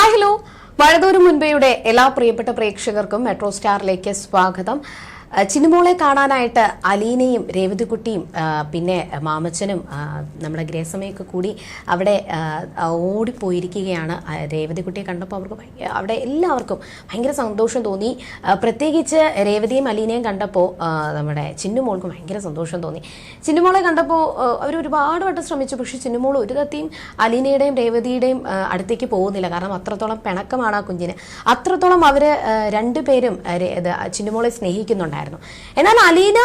Hi hello. വഴതൂരും മുൻപയുടെ എല്ലാ പ്രിയപ്പെട്ട പ്രേക്ഷകർക്കും മെട്രോ സ്റ്റാറിലേക്ക് സ്വാഗതം. ചിന്നുമോളെ കാണാനായിട്ട് അലീനയും രേവതിക്കുട്ടിയും പിന്നെ മാമച്ചനും നമ്മുടെ ഗ്രേസമയൊക്കെ കൂടി അവിടെ ഓടിപ്പോയിരിക്കുകയാണ്. രേവതികുട്ടിയെ കണ്ടപ്പോൾ അവർക്ക് അവിടെ എല്ലാവർക്കും ഭയങ്കര സന്തോഷം തോന്നി. പ്രത്യേകിച്ച് രേവതിയും അലീനയും കണ്ടപ്പോൾ നമ്മുടെ ചിന്നുമോൾക്ക് ഭയങ്കര സന്തോഷം തോന്നി. ചിന്നുമോളെ കണ്ടപ്പോൾ അവർ ഒരുപാട് വട്ടം ശ്രമിച്ചു. പക്ഷേ ചിന്നുമോൾ ഒരു കത്തിയും അലീനയുടെയും രേവതിയുടെയും അടുത്തേക്ക് പോകുന്നില്ല. കാരണം അത്രത്തോളം പിണക്കമാണ് ആ കുഞ്ഞിന്. അത്രത്തോളം അവർ രണ്ടുപേരും ചിന്നുമോളെ സ്നേഹിക്കുന്നുണ്ടായിരുന്നു. എന്നാൽ അലീന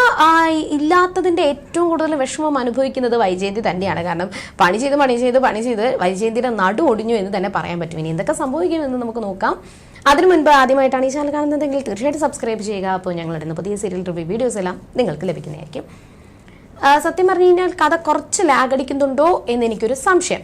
ഇല്ലാത്തതിന്റെ ഏറ്റവും കൂടുതൽ വിഷമം അനുഭവിക്കുന്നത് വൈജയന്തി തന്നെയാണ്. കാരണം പണി ചെയ്ത് പണി ചെയ്ത് പണി ചെയ്ത് വൈജയന്തിയുടെ നടു ഒടിഞ്ഞു എന്ന് തന്നെ പറയാൻ പറ്റും. ഇനി എന്തൊക്കെ സംഭവിക്കുമെന്ന് നമുക്ക് നോക്കാം. അതിനു മുൻപ് ആദ്യമായിട്ടാണ് ഈ ചാനൽ കാണുന്നതെങ്കിൽ തീർച്ചയായിട്ടും സബ്സ്ക്രൈബ് ചെയ്യുക. അപ്പോൾ ഞങ്ങൾ ഇടുന്ന പുതിയ സീരിയൽ റിവ്യൂ വീഡിയോസ് എല്ലാം നിങ്ങൾക്ക് ലഭിക്കുന്നതായിരിക്കും. സത്യം പറഞ്ഞു കഴിഞ്ഞാൽ കഥ കുറച്ച് ലാഗടിക്കുന്നുണ്ടോ എന്ന് എനിക്കൊരു സംശയം.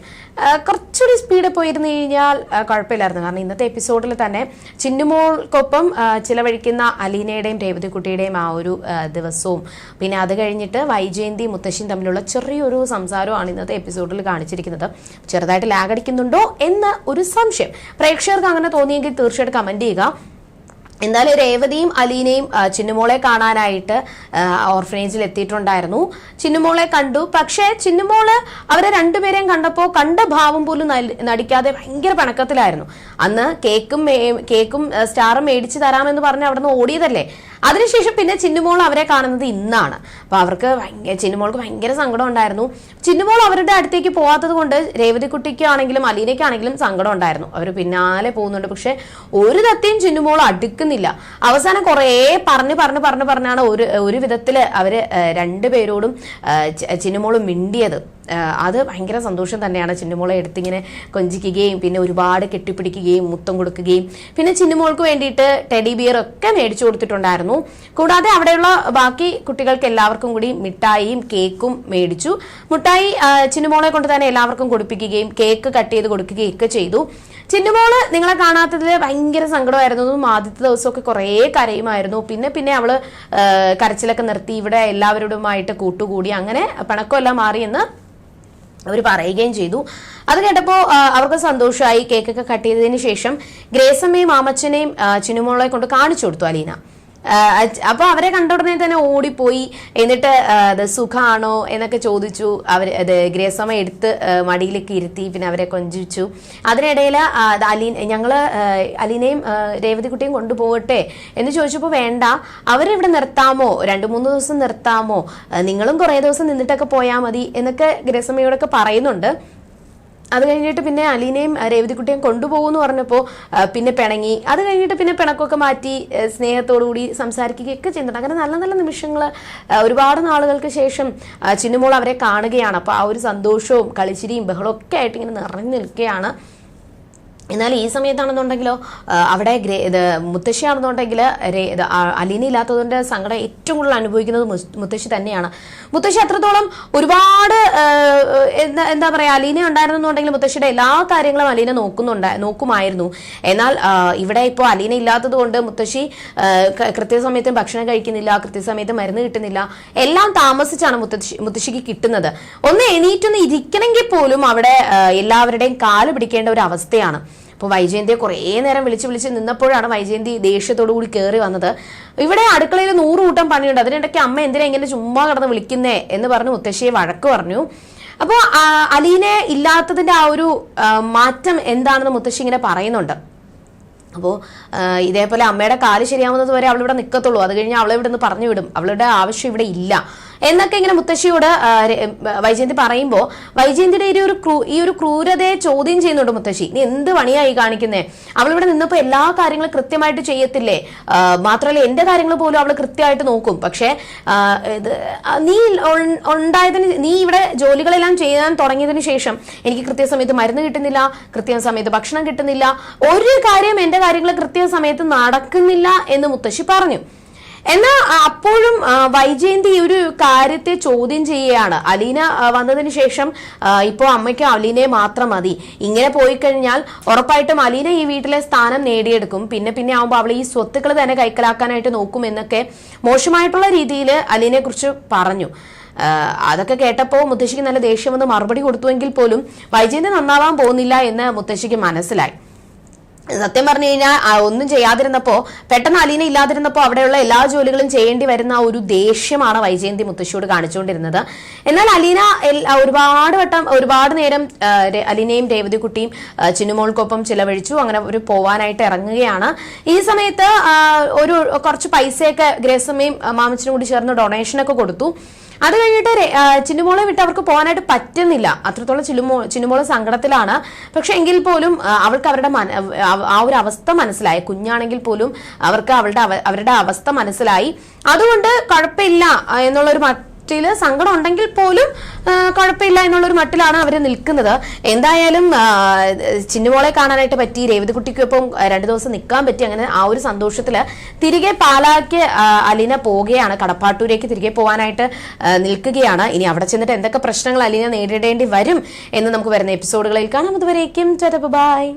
കുറച്ചുകൂടി സ്പീഡ് പോയിരുന്നു കഴിഞ്ഞാൽ കുഴപ്പമില്ലായിരുന്നു. കാരണം ഇന്നത്തെ എപ്പിസോഡിൽ തന്നെ ചിന്നുമോൾക്കൊപ്പം ചിലവഴിക്കുന്ന അലീനയുടെയും രേവതിക്കുട്ടിയുടെയും ആ ഒരു ദിവസവും. പിന്നെ അത് കഴിഞ്ഞിട്ട് വൈജയന്തി മുത്തശ്ശിയും തമ്മിലുള്ള ചെറിയൊരു സംസാരമാണ് ഇന്നത്തെ എപ്പിസോഡിൽ കാണിച്ചിരിക്കുന്നത്. ചെറുതായിട്ട് ലാഗടിക്കുന്നുണ്ടോ എന്ന് ഒരു സംശയം. പ്രേക്ഷകർക്ക് അങ്ങനെ തോന്നിയെങ്കിൽ തീർച്ചയായിട്ടും കമന്റ് ചെയ്യുക. എന്തായാലും രേവതിയും അലീനയും ചിന്നുമോളെ കാണാനായിട്ട് ഓർഫനേജിൽ എത്തിയിട്ടുണ്ടായിരുന്നു. ചിന്നുമോളെ കണ്ടു. പക്ഷേ ചിന്നുമോൾ അവരെ രണ്ടുപേരെയും കണ്ടപ്പോൾ കണ്ട ഭാവം പോലും നടിക്കാതെ ഭയങ്കര പണക്കത്തിലായിരുന്നു. അന്ന് കേക്കും കേക്കും സ്റ്റാറും മേടിച്ചു തരാമെന്ന് പറഞ്ഞ് അവിടെ നിന്ന് ഓടിയതല്ലേ? അതിനുശേഷം പിന്നെ ചിന്നുമോൾ അവരെ കാണുന്നത് ഇന്നാണ്. അപ്പൊ അവർക്ക് ഭയങ്കര ചിന്നുമോൾക്ക് ഭയങ്കര സങ്കടം ഉണ്ടായിരുന്നു. ചിന്നുമോൾ അവരുടെ അടുത്തേക്ക് പോവാത്തത് കൊണ്ട് രേവതിക്കുട്ടിക്കാണെങ്കിലും അലീനയ്ക്കാണെങ്കിലും സങ്കടം ഉണ്ടായിരുന്നു. അവർ പിന്നാലെ പോകുന്നുണ്ട്. പക്ഷെ ഒരു തത്തെയും ചിന്നുമോൾ അടുക്കുന്നില്ല. അവസാനം കുറേ പറഞ്ഞ് പറഞ്ഞ് പറഞ്ഞ് പറഞ്ഞാണ് ഒരു ഒരു വിധത്തിൽ അവർ രണ്ടുപേരോടും ചിന്നുമോൾ മിണ്ടിയത്. അത് ഭയങ്കര സന്തോഷം തന്നെയാണ് ചിന്നുമോളെ എടുത്തിങ്ങനെ കൊഞ്ചിക്കുകയും പിന്നെ ഒരുപാട് കെട്ടിപ്പിടിക്കുകയും മുത്തം കൊടുക്കുകയും. പിന്നെ ചിന്നുമോൾക്ക് വേണ്ടിയിട്ട് ടെഡി ബിയർ ഒക്കെ മേടിച്ചു കൊടുത്തിട്ടുണ്ടായിരുന്നു. കൂടാതെ അവിടെയുള്ള ബാക്കി കുട്ടികൾക്ക് എല്ലാവർക്കും കൂടി മിഠായിയും കേക്കും മേടിച്ചു. മിഠായി ചിന്നുമോളെ കൊണ്ട് തന്നെ എല്ലാവർക്കും കൊടുപ്പിക്കുകയും കേക്ക് കട്ട് ചെയ്ത് കൊടുക്കുകയും ഒക്കെ ചെയ്തു. ചിന്നുമോൾ നിങ്ങളെ കാണാത്തതിൽ ഭയങ്കര സങ്കടമായിരുന്നു. ആദ്യത്തെ ദിവസമൊക്കെ കുറേ കരയുമായിരുന്നു. പിന്നെ പിന്നെ അവൾ കരച്ചിലൊക്കെ നിർത്തി ഇവിടെ എല്ലാവരോടുമായിട്ട് കൂട്ടുകൂടി. അങ്ങനെ പിണക്കമെല്ലാം മാറിയെന്ന് അവർ പറയുകയും ചെയ്തു. അത് കേട്ടപ്പോൾ അവർക്ക് സന്തോഷമായി കേക്കൊക്കെ കട്ട് ചെയ്തതിന് ശേഷം ഗ്രേസമ്മയും മാമച്ചനെയും ചിനുമോളെ കൊണ്ട് കാണിച്ചു കൊടുത്തു അലീന. ആ, അച്ച്- അപ്പൊ അവരെ കണ്ട ഉടനെ തന്നെ ഓടിപ്പോയി. എന്നിട്ട് സുഖാണോ എന്നൊക്കെ ചോദിച്ചു. അവർ അത് ഗ്രേസമ്മ എടുത്ത് മടിയിലേക്ക് ഇരുത്തി പിന്നെ അവരെ കൊഞ്ചിച്ചു. അതിനിടയിൽ അലീൻ ഞങ്ങൾ ആ, അലീനയും രേവതിക്കുട്ടിയും കൊണ്ടുപോകട്ടെ എന്ന് ചോദിച്ചപ്പോൾ വേണ്ട. അവരിവിടെ നിർത്താമോ? രണ്ടു മൂന്ന് ദിവസം നിർത്താമോ? നിങ്ങളും കുറേ ദിവസം നിന്നിട്ടൊക്കെ പോയാൽ മതി എന്നൊക്കെ ഗ്രേസമ്മയോടൊക്കെ പറയുന്നുണ്ട്. അത് കഴിഞ്ഞിട്ട് പിന്നെ അലീനയും രേവതിക്കുട്ടിയും കൊണ്ടുപോകുമെന്ന് പറഞ്ഞപ്പോൾ പിന്നെ പിണങ്ങി. അത് കഴിഞ്ഞിട്ട് പിന്നെ പിണക്കൊക്കെ മാറ്റി സ്നേഹത്തോടുകൂടി കൂടി സംസാരിക്കുകയൊക്കെ ചെയ്യുന്നുണ്ട്. അങ്ങനെ നല്ല നല്ല നിമിഷങ്ങൾ ഒരുപാട് നാളുകൾക്ക് ശേഷം ചിന്നുമോൾ അവരെ കാണുകയാണ്. അപ്പോൾ ആ ഒരു സന്തോഷവും കളിച്ചിരിയും ബഹളവും ഒക്കെ ആയിട്ട് ഇങ്ങനെ നിറഞ്ഞു നിൽക്കുകയാണ്. എന്നാൽ ഈ സമയത്താണെന്നുണ്ടെങ്കിലോ അവിടെ ഗ്രേ ഇത് മുത്തശ്ശിയാണെന്നുണ്ടെങ്കിൽ അലീന ഇല്ലാത്തതുകൊണ്ട് സങ്കടം ഏറ്റവും കൂടുതൽ അനുഭവിക്കുന്നത് മുത്തശ്ശി തന്നെയാണ്. മുത്തശ്ശി അത്രത്തോളം ഒരുപാട് എന്താ എന്താ പറയാ അലീന ഉണ്ടായിരുന്നുണ്ടെങ്കിൽ മുത്തശ്ശിയുടെ എല്ലാ കാര്യങ്ങളും അലീന നോക്കുന്നുണ്ട് നോക്കുമായിരുന്നു. എന്നാൽ ഇവിടെ ഇപ്പോൾ അലീന ഇല്ലാത്തത് കൊണ്ട് മുത്തശ്ശി കൃത്യസമയത്ത് ഭക്ഷണം കഴിക്കുന്നില്ല കൃത്യസമയത്ത് മരുന്ന് കിട്ടുന്നില്ല. എല്ലാം താമസിച്ചാണ് മുത്തശ്ശി മുത്തശ്ശിക്ക് കിട്ടുന്നത്. ഒന്ന് എണീറ്റൊന്ന് ഇരിക്കണമെങ്കിൽ പോലും അവിടെ എല്ലാവരുടെയും കാൽ പിടിക്കേണ്ട ഒരു അവസ്ഥയാണ്. അപ്പോൾ വൈജയന്തിയെ കുറേ നേരം വിളിച്ച് വിളിച്ച് നിന്നപ്പോഴാണ് വൈജയന്തി ദേഷ്യത്തോടു കൂടി കയറി വന്നത്. ഇവിടെ അടുക്കളയിൽ നൂറ് കൂട്ടം പണിയുണ്ട്. അതിനിടയ്ക്ക് അമ്മ എന്തിനാ ഇങ്ങനെ ചുമ്മാ കിടന്ന് വിളിക്കുന്നേ എന്ന് പറഞ്ഞ് മുത്തശ്ശിയെ വഴക്ക് പറഞ്ഞു. അപ്പോൾ അലീനെ ഇല്ലാത്തതിന്റെ ആ ഒരു മാറ്റം എന്താണെന്ന് മുത്തശ്ശി ഇങ്ങനെ പറയുന്നുണ്ട്. അപ്പോൾ ഇതേപോലെ അമ്മയുടെ കാൽ ശരിയാവുന്നത് വരെ അവളിവിടെ നിൽക്കത്തുള്ളൂ അത് കഴിഞ്ഞ് അവളെ ഇവിടെ നിന്ന് പറഞ്ഞു വിടും. അവളുടെ ആവശ്യം ഇവിടെ ഇല്ല. എന്നൊക്കെ ഇങ്ങനെ മുത്തശ്ശിയോട് വൈജയന്തി പറയുമ്പോൾ വൈജയന്തിയുടെ ഈ ഒരു ക്രൂ ഈ ഒരു ക്രൂരതയെ ചോദ്യം ചെയ്യുന്നുണ്ട് മുത്തശ്ശി. നീ എന്ത് പണിയായി കാണിക്കുന്നേ? അവളിവിടെ നിന്നപ്പോൾ എല്ലാ കാര്യങ്ങളും കൃത്യമായിട്ട് ചെയ്യത്തില്ലേ? മാത്രമല്ല എന്റെ കാര്യങ്ങൾ പോലും അവൾ കൃത്യമായിട്ട് നോക്കും. പക്ഷേ നീ ഉണ്ടായതിന് നീ ഇവിടെ ജോലികളെല്ലാം ചെയ്യാൻ തുടങ്ങിയതിന് ശേഷം എനിക്ക് കൃത്യസമയത്ത് മരുന്ന് കിട്ടുന്നില്ല കൃത്യസമയത്ത് ഭക്ഷണം കിട്ടുന്നില്ല. ഒരു കാര്യം എന്റെ കാര്യങ്ങൾ കൃത്യസമയത്ത് നടക്കുന്നില്ല എന്ന് മുത്തശ്ശി പറഞ്ഞു. എന്നാൽ ആ, അപ്പോഴും വൈജയന്തി ഒരു കാര്യത്തെ ചോദ്യം ചെയ്യുകയാണ്. അലീന വന്നതിന് ശേഷം ഇപ്പോ അമ്മയ്ക്ക് അലീനയെ മാത്രം മതി. ഇങ്ങനെ പോയി കഴിഞ്ഞാൽ ഉറപ്പായിട്ടും അലീന ഈ വീട്ടിലെ സ്ഥാനം നേടിയെടുക്കും. പിന്നെ പിന്നെ ആവുമ്പോൾ അവൾ ഈ സ്വത്തുക്കൾ തന്നെ കൈക്കലാക്കാനായിട്ട് നോക്കും എന്നൊക്കെ മോശമായിട്ടുള്ള രീതിയിൽ അലീനയെ കുറിച്ച് പറഞ്ഞു അതൊക്കെ കേട്ടപ്പോൾ മുത്തശ്ശിക്ക് നല്ല ദേഷ്യം വന്ന് മറുപടി കൊടുത്തുവെങ്കിൽ പോലും വൈജയന്തി നന്നാവാൻ പോകുന്നില്ല എന്ന് മുത്തശ്ശിക്ക് മനസ്സിലായി. സത്യം പറഞ്ഞു കഴിഞ്ഞാൽ ഒന്നും ചെയ്യാതിരുന്നപ്പോ പെട്ടെന്ന് അലീന ഇല്ലാതിരുന്നപ്പോ അവിടെയുള്ള എല്ലാ ജോലികളും ചെയ്യേണ്ടി വരുന്ന ഒരു ദേഷ്യമാണ് വൈജയന്തി മുത്തശ്ശിയോട് കാണിച്ചുകൊണ്ടിരുന്നത്. എന്നാൽ അലീന ഒരുപാട് വട്ടം ഒരുപാട് നേരം അലീനയും രേവതിക്കുട്ടിയും ആ, ചിന്നുമോൾക്കൊപ്പം ചിലവഴിച്ചു. അങ്ങനെ ഒരു പോവാനായിട്ട് ഇറങ്ങുകയാണ്. ഈ സമയത്ത് ഒരു കുറച്ച് പൈസയൊക്കെ ഗ്രേസമ്മയും മാമച്ചിനും കൂടി ചേർന്ന് ഡൊണേഷനൊക്കെ കൊടുത്തു. അത് കഴിഞ്ഞിട്ട് ചിന്നുമോളെ വിട്ട് അവർക്ക് പോകാനായിട്ട് പറ്റുന്നില്ല. അത്രത്തോളം ചിന്നുമോ ചിന്നുമോൾ സങ്കടത്തിലാണ്. പക്ഷെ എങ്കിൽ പോലും അവൾക്ക് അവരുടെ ആ- ഒരു അവസ്ഥ മനസ്സിലായി. കുഞ്ഞാണെങ്കിൽ പോലും അവർക്ക് അവളുടെ അവരുടെ അവസ്ഥ മനസ്സിലായി. അതുകൊണ്ട് കുഴപ്പമില്ല എന്നുള്ളൊരു മട്ടിൽ സങ്കടം ഉണ്ടെങ്കിൽ പോലും കുഴപ്പമില്ല എന്നുള്ളൊരു മട്ടിലാണ് അവർ നിൽക്കുന്നത്. എന്തായാലും ചിന്നുമോളെ കാണാനായിട്ട് പറ്റി രേവതികുട്ടിക്കൊപ്പം രണ്ടു ദിവസം നിൽക്കാൻ പറ്റി. അങ്ങനെ ആ ഒരു സന്തോഷത്തിൽ തിരികെ പാലാക്ക് അലീന പോവുകയാണ്. കടപ്പാട്ടൂരേക്ക് തിരികെ പോകാനായിട്ട് നിൽക്കുകയാണ്. ഇനി അവിടെ ചെന്നിട്ട് എന്തൊക്കെ പ്രശ്നങ്ങൾ അലീന നേരിടേണ്ടി വരും എന്ന് നമുക്ക് വരുന്ന എപ്പിസോഡുകളിൽ കാണാം. അതുവരേക്കും ബൈ.